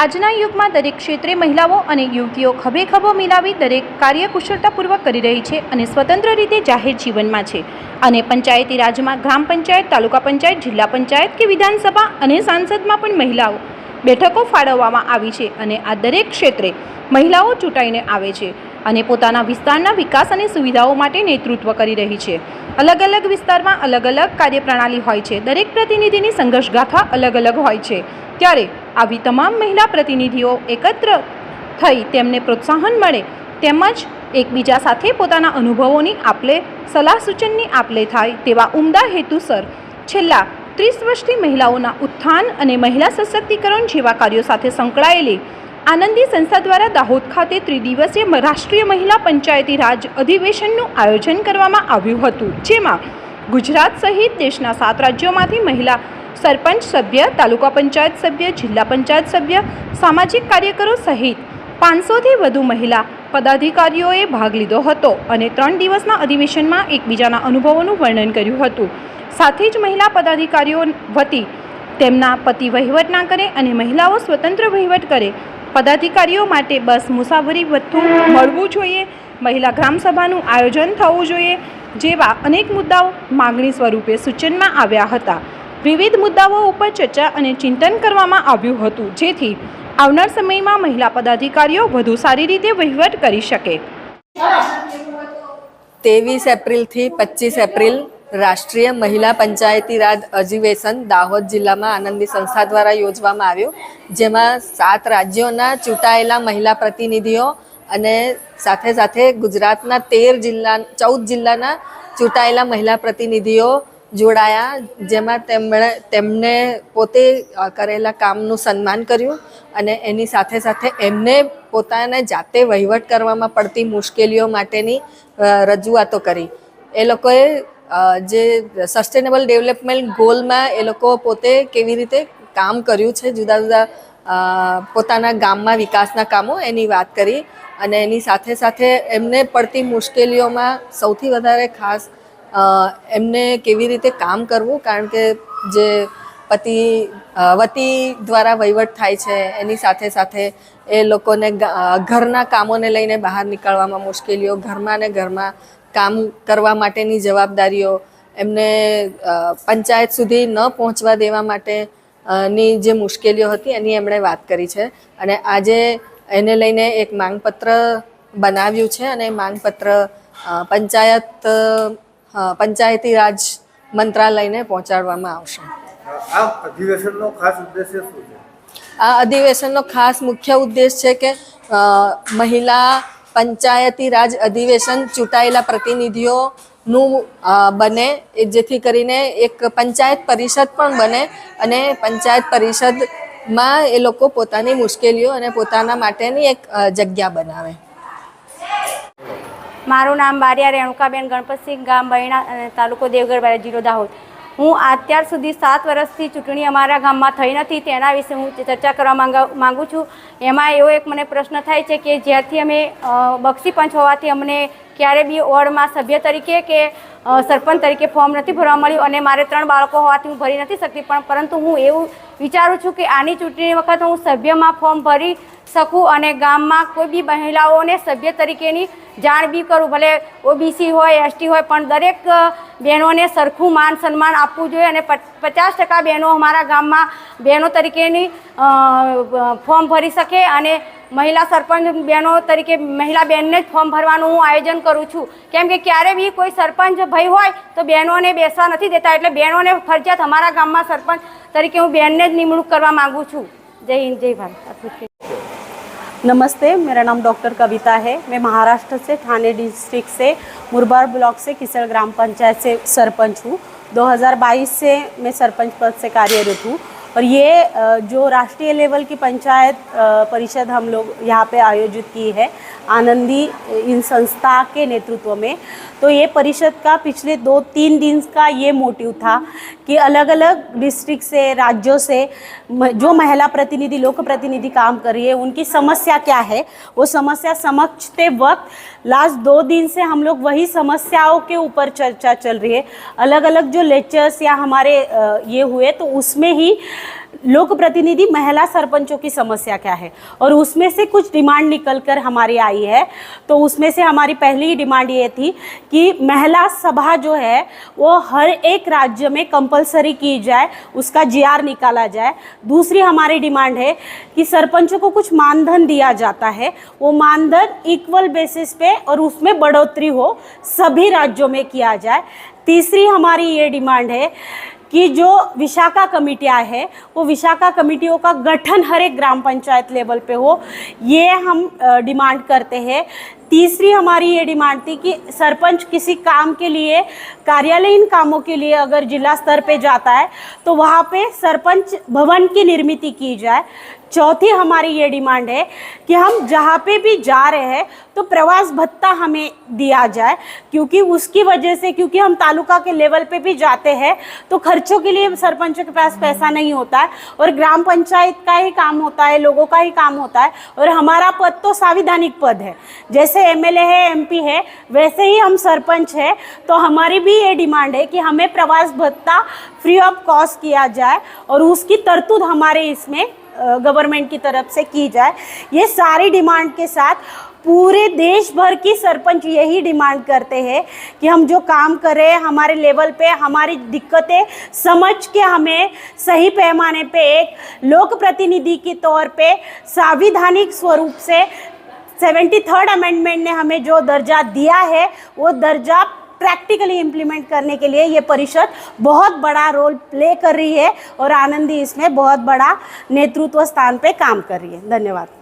આજના યુગમાં દરેક ક્ષેત્રે મહિલાઓ અને યુવતીઓ ખભે ખભો મિલાવી દરેક કાર્ય કુશળતાપૂર્વક કરી રહી છે અને સ્વતંત્ર રીતે જાહેર જીવનમાં છે. અને પંચાયતી રાજમાં ગ્રામ પંચાયત, તાલુકા પંચાયત, જિલ્લા પંચાયત કે વિધાનસભા અને સાંસદમાં પણ મહિલાઓ બેઠકો ફાળવવામાં આવી છે અને આ દરેક ક્ષેત્રે મહિલાઓ ચૂંટાઈને આવે છે. અને પોતાના વિસ્તારના વિકાસ અને સુવિધાઓ માટે નેતૃત્વ કરી રહી છે. અલગ અલગ વિસ્તારમાં અલગ અલગ કાર્યપ્રણાલી હોય છે. દરેક પ્રતિનિધિની સંઘર્ષગાથા અલગ અલગ હોય છે. ત્યારે આવી તમામ મહિલા પ્રતિનિધિઓ એકત્ર થઈ તેમને પ્રોત્સાહન મળે તેમજ એકબીજા સાથે પોતાના અનુભવોની આપલે સલાહ સૂચનની આપલે થાય તેવા ઉમદા હેતુસર છેલ્લા ત્રીસ વર્ષથી મહિલાઓના ઉત્થાન અને મહિલા સશક્તિકરણ જેવા કાર્યો સાથે સંકળાયેલી આનંદી સંસ્થા દ્વારા દાહોદ ખાતે ત્રિદિવસીય રાષ્ટ્રીય મહિલા પંચાયતી રાજ અધિવેશનનું આયોજન કરવામાં આવ્યું હતું, જેમાં ગુજરાત સહિત દેશના સાત રાજ્યોમાંથી મહિલા સરપંચ સભ્ય, તાલુકા પંચાયત સભ્ય, જિલ્લા પંચાયત સભ્ય, સામાજિક કાર્યકરો સહિત પાંચસોથી વધુ મહિલા પદાધિકારીઓએ ભાગ લીધો હતો અને ત્રણ દિવસના અધિવેશનમાં એકબીજાના અનુભવોનું વર્ણન કર્યું હતું. સાથે જ મહિલા પદાધિકારીઓ વતી તેમના પતિ વહીવટ ના કરે અને મહિલાઓ સ્વતંત્ર વહીવટ કરે પદાધિકારીઓ માટે બસ મુસાફરી વધુ મળવું જોઈએ, મહિલા ગ્રામસભાનું આયોજન થવું જોઈએ, જેવા અનેક મુદ્દાઓ માગણી સ્વરૂપે સૂચનમાં આવ્યા હતા. વિવિધ મુદ્દાઓ ઉપર ચર્ચા અને ચિંતન કરવામાં આવ્યું હતું, જેથી આવનાર સમયમાં મહિલા પદાધિકારીઓ વધુ સારી રીતે વહીવટ કરી શકે. તેવીસ એપ્રિલથી પચીસ એપ્રિલ રાષ્ટ્રીય મહિલા પંચાયતી રાજ અધિવેશન દાહોદ જિલ્લામાં આનંદી સંસ્થા દ્વારા યોજવામાં આવ્યું. જેમાં સાત રાજ્યોના ચૂંટાયેલા મહિલા પ્રતિનિધિઓ અને સાથે સાથે ગુજરાતના તેર જિલ્લા, ચૌદ જિલ્લાના ચૂંટાયેલા મહિલા પ્રતિનિધિઓ જોડાયા. જેમાં તેમણે, તેમને પોતે કરેલા કામનું સન્માન કર્યું અને એની સાથે સાથે એમને પોતાને જાતે વહીવટ કરવામાં પડતી મુશ્કેલીઓ માટેની રજૂઆતો કરી. એ લોકોએ જે સસ્ટેનેબલ ડેવલપમેન્ટ ગોલમાં એ લોકો પોતે કેવી રીતે કામ કર્યું છે, જુદા જુદા પોતાના ગામમાં વિકાસના કામો એની વાત કરી અને એની સાથે સાથે એમને પડતી મુશ્કેલીઓમાં સૌથી વધારે ખાસ એમને કેવી રીતે કામ કરવું કારણ કે જે પતિ વતી દ્વારા વહીવટ થાય છે, એની સાથે સાથે એ લોકોને ઘરના કામોને લઈને બહાર નીકળવામાં મુશ્કેલીઓ, ઘરમાં ને ઘરમાં કામ કરવા માટેની જવાબદારીઓ એમને પંચાયત સુધી ન પહોંચવા દેવા માટે ની જે મુશ્કેલીઓ હતી એની એમણે વાત કરી છે. અને આજે એને લઈને એક માંગપત્ર બનાવ્યું છે અને માંગપત્ર પંચાયત પંચાયતી રાજ મંત્રાલયને પહોંચાડવામાં આવશે. આ અધિવેશનનો ખાસ ઉદ્દેશ્ય શું છે? આ અધિવેશનનો ખાસ મુખ્ય ઉદ્દેશ છે કે મહિલા પંચાયતી રાજ અધિવેશન ચૂંટાયેલા પ્રતિનિધિઓનું બને જેથી કરીને એક પંચાયત પરિષદ પણ બને અને પંચાયત પરિષદમાં એ લોકો પોતાની મુશ્કેલીઓ અને પોતાના માટેની એક જગ્યા બનાવે. મારું નામ બારિયા રેણુકાબેન ગણપતસિંહ ગામ બૈણા તાલુકો દેવગઢ બારિયા જિલ્લો દાહોદ. હું અત્યાર સુધી સાત વર્ષથી ચૂંટણી અમારા ગામમાં થઈ નથી, તેના વિશે હું ચર્ચા કરવા માંગા છું. એમાં એવો એક મને પ્રશ્ન થાય છે કે જ્યારથી અમે બક્ષી પંચ હોવાથી અમને ક્યારે બી વોર્ડમાં સભ્ય તરીકે કે સરપંચ તરીકે ફોર્મ નથી ભરવા મળ્યું અને મારે ત્રણ બાળકો હોવાથી હું ભરી નથી શકતી. પણ પરંતુ હું એવું વિચારું છું કે આની ચૂંટણી વખત હું સભ્યમાં ફોર્મ ભરી શકું અને ગામમાં કોઈ બી મહિલાઓને સભ્ય તરીકેની જાણ બી કરું. ભલે ઓબીસી હોય એસટી હોય, પણ દરેક બહેનોને સરખું માન સન્માન આપવું જોઈએ અને પચ- પચાસ ટકા બહેનો અમારા ગામમાં બહેનો તરીકેની ફોર્મ ભરી શકે અને મહિલા સરપંચ બહેનો તરીકે મહિલા બહેનને જ ફોર્મ ભરવાનું હું આયોજન કરું છું કેમ કે ક્યારે બી કોઈ સરપંચ ભાઈ હોય તો બહેનોને બેસવા નથી દેતા એટલે બહેનોને ફરજિયાત અમારા ગામમાં સરપંચ તરીકે હું બહેનને જ નિમણૂક કરવા માગું છું જય હિન્દ જય ભારત આટલું જ કહેવું. नमस्ते मेरा नाम डॉक्टर कविता है मैं महाराष्ट्र से ठाणे डिस्ट्रिक्ट से मुरबाड ब्लॉक से किसड़ ग्राम पंचायत से सरपंच हूँ 2022 से मैं सरपंच पद से कार्यरत हूँ और ये अ, जो राष्ट्रीय लेवल की पंचायत अ, परिषद हम लोग यहाँ पे आयोजित की है आनंदी, इन संस्था के नेतृत्व में। तो ये परिषद का पिछले दो तीन दिन का ये मोटिव था कि अलग अलग डिस्ट्रिक्ट से, राज्यों से जो महिला प्रतिनिधि, लोक प्रतिनिधि काम कर रही है, उनकी समस्या क्या है? वो समस्या समझते वक्त लास्ट दो दिन से हम लोग वही समस्याओं के ऊपर चर्चा चल रही है। अलग अलग जो लेक्चर्स या हमारे ये हुए तो उसमें ही लोक प्रतिनिधि महिला सरपंचों की समस्या क्या है? और उसमें से कुछ डिमांड निकल कर हमारी आई है। तो उसमें से हमारी पहली डिमांड ये थी कि महिला सभा जो है, वो हर एक राज्य में कंपलसरी की जाए, उसका जीआर निकाला जाए। दूसरी हमारी डिमांड है कि सरपंचों को कुछ मानधन दिया जाता है। वो मानधन इक्वल बेसिस पे और उसमें बढ़ोतरी हो, सभी राज्यों में किया जाए। तीसरी हमारी ये डिमांड है कि जो विशाखा कमिटियाँ है, वो विशाखा कमिटियों का गठन हर एक ग्राम पंचायत लेवल पे हो, ये हम डिमांड करते हैं। तीसरी हमारी ये डिमांड थी कि सरपंच किसी काम के लिए, कार्यालयीन कामों के लिए अगर जिला स्तर पे जाता है तो वहाँ पे सरपंच भवन की निर्मित की जाए। चौथी हमारी ये डिमांड है कि हम जहाँ पे भी जा रहे हैं तो प्रवास भत्ता हमें दिया जाए, क्योंकि उसकी वजह से, क्योंकि हम तालुका के लेवल पे भी जाते हैं तो खर्चों के लिए सरपंचों के पास पैसा नहीं होता है और ग्राम पंचायत का ही काम होता है, लोगों का ही काम होता है और हमारा पद तो संविधानिक पद है। जैसे एमएलए है, एमपी है, वैसे ही हम सरपंच है तो हमारी भी ये डिमांड है कि हमें प्रवास भत्ता फ्री ऑफ़ कॉस्ट किया जाए और उसकी तरतूद हमारे इसमें गवर्नमेंट की तरफ़ से की जाए। ये सारी डिमांड के साथ पूरे देश भर की सरपंच यही डिमांड करते हैं कि हम जो काम करें हमारे लेवल पे, हमारी दिक्कतें समझ के हमें सही पैमाने पे एक लोक प्रतिनिधि के तौर पे संविधानिक स्वरूप से सेवेंटी थर्ड अमेंडमेंट ने हमें जो दर्जा दिया है, वो दर्जा प्रैक्टिकली इम्प्लीमेंट करने के लिए ये परिषद बहुत बड़ा रोल प्ले कर रही है और आनंदी इसमें बहुत बड़ा नेतृत्व स्थान पे काम कर रही है। धन्यवाद।